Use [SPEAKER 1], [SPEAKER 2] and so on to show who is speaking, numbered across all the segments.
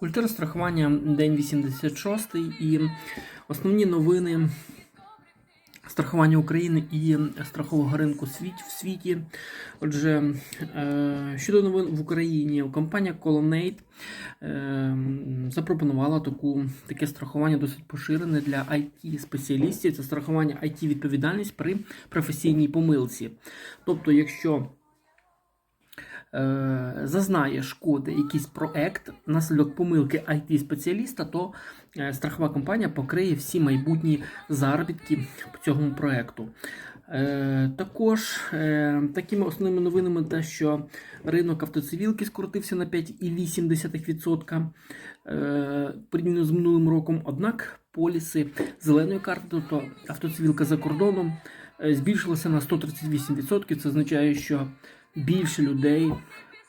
[SPEAKER 1] Культура страхування день 86 і основні новини страхування України і страхового ринку світ- в світі. Отже, е, щодо новин в Україні, компанія Colonnade е, запропонувала таку, таке страхування досить поширене для IT-спеціалістів. Це страхування IT-відповідальність при професійній помилці. Тобто, якщо е, зазнає шкоди якийсь проект внаслідок помилки IT-спеціаліста, то е, страхова компанія покриє всі майбутні заробітки по цьому проекту. Е, також е, такими основними новинами те, що ринок автоцивілки скоротився на 5,8% е, порівняно з минулим роком. Однак поліси зеленої карти, тобто автоцивілка за кордоном, е, збільшилася на 138%. Це означає, що більше людей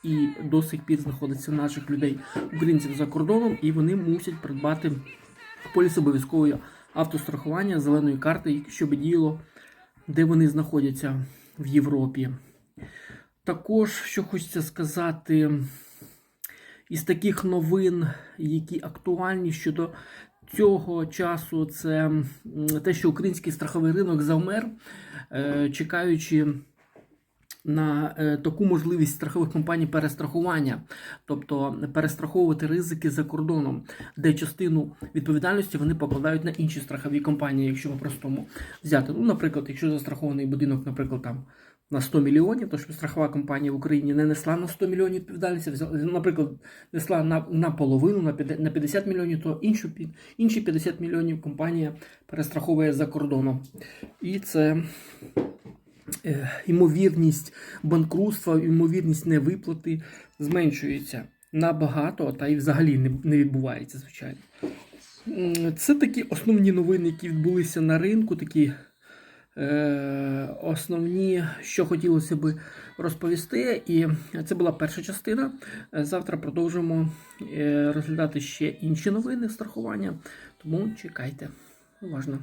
[SPEAKER 1] і до сих пір знаходиться наших людей, українців за кордоном, і вони мусять придбати поліс обов'язкової автострахування зеленої карти, щоб діяло, де вони знаходяться в Європі. Також, що хочеться сказати, із таких новин, які актуальні щодо цього часу, це те, що український страховий ринок завмер, е, чекаючи на е, таку можливість страхових компаній перестрахування, тобто перестраховувати ризики за кордоном, де частину відповідальності вони покладають на інші страхові компанії, якщо по-простому взяти. Ну, наприклад, якщо застрахований будинок, наприклад, там. На 100 мільйонів, то щоб страхова компанія в Україні не несла на 100 мільйонів відповідальності, наприклад, несла на, на половину, на п'яде- на 50 мільйонів, то іншу, інші 50 мільйонів компанія перестраховує за кордоном. І це ймовірність банкрутства, ймовірність невиплати зменшується набагато, та й взагалі не, відбувається, звичайно. Це такі основні новини, які відбулися на ринку, такі е, основні, що хотілося би розповісти. І це була перша частина. Е, Завтра продовжимо е, розглядати ще інші новини страхування, тому чекайте уважно.